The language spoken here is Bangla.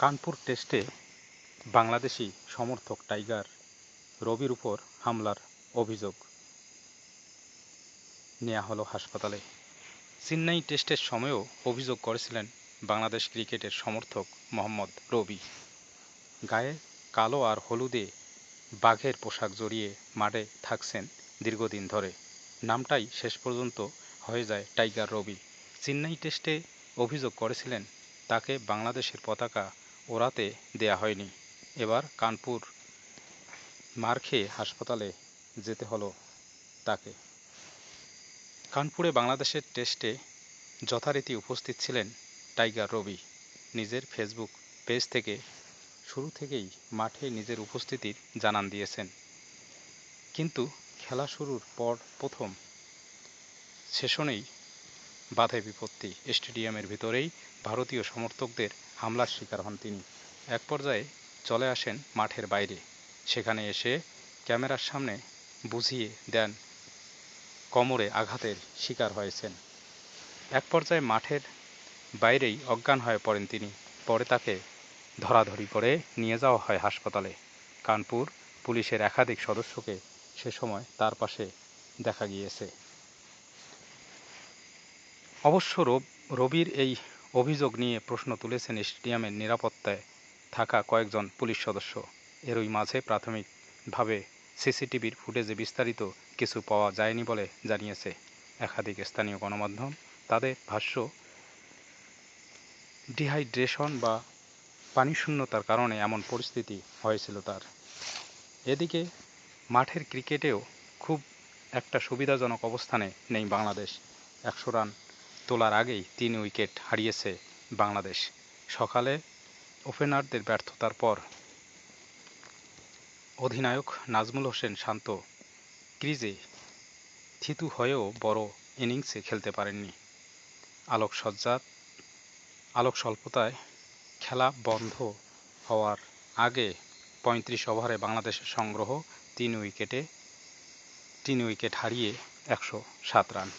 কানপুর টেস্টে বাংলাদেশি সমর্থক টাইগার রবির উপর হামলার অভিযোগ নেওয়া হলো হাসপাতালে। চেন্নাই টেস্টের সময়ও অভিযোগ করেছিলেন বাংলাদেশ ক্রিকেটের সমর্থক মোহাম্মদ রবি। গায়ে কালো আর হলুদে বাঘের পোশাক জড়িয়ে মাঠে থাকছেন দীর্ঘদিন ধরে। নামটাই শেষ পর্যন্ত হয়ে যায় টাইগার রবি। চেন্নাই টেস্টে অভিযোগ করেছিলেন তাকে বাংলাদেশের পতাকা ওড়াতে দেয়া হয়নি। এবার কানপুর মার খেয়ে হাসপাতালে যেতে হলো তাকে। কানপুরে বাংলাদেশের টেস্টে যথারীতি উপস্থিত ছিলেন টাইগার রবি। নিজের ফেসবুক পেজ থেকে শুরু থেকেই মাঠে নিজের উপস্থিতির জানান দিয়েছেন। কিন্তু খেলা শুরুর পর প্রথম সেশনেই বাধে বিপত্তি। স্টেডিয়ামের ভিতরেই ভারতীয় সমর্থকদের হামলার শিকার হন তিনি। এক পর্যায়ে চলে আসেন মাঠের বাইরে। সেখানে এসে ক্যামেরার সামনে বুঝিয়ে দেন, কোমরে আঘাতের শিকার হয়েছেন। এক পর্যায়ে মাঠের বাইরেই অজ্ঞান হয়ে পড়েন তিনি। পরে তাকে ধরাধরি করে নিয়ে যাওয়া হয় হাসপাতালে। কানপুর পুলিশের একাধিক সদস্যকে সে সময় তার পাশে দেখা গিয়েছে। অবশ্য রবির এই অভিযোগ নিয়ে প্রশ্ন তুলেছেন স্টেডিয়ামের নিরাপত্তায় থাকা কয়েকজন পুলিশ সদস্য। এরই মাঝে প্রাথমিকভাবে সিসিটিভির ফুটেজে বিস্তারিত কিছু পাওয়া যায়নি বলে জানিয়েছে একাধিক স্থানীয় গণমাধ্যম। তাদের ভাষ্য, ডিহাইড্রেশন বা পানিশূন্যতার কারণে এমন পরিস্থিতি হয়েছিল তার। এদিকে মাঠের ক্রিকেটেও খুব একটা সুবিধাজনক অবস্থানে নেই বাংলাদেশ। একশো রান তোলার আগেই তিন উইকেট হারিয়েছে বাংলাদেশ। সকালে ওপেনারদের ব্যর্থতার পর অধিনায়ক নাজমুল হোসেন শান্ত ক্রিজে থিতু হয়েও বড় ইনিংসে খেলতে পারেননি। আলোকসজ্জার, আলোক স্বল্পতায় খেলা বন্ধ হওয়ার আগে পঁয়ত্রিশ ওভারে বাংলাদেশের সংগ্রহ তিন উইকেটে, তিন উইকেট হারিয়ে একশো সাত রান।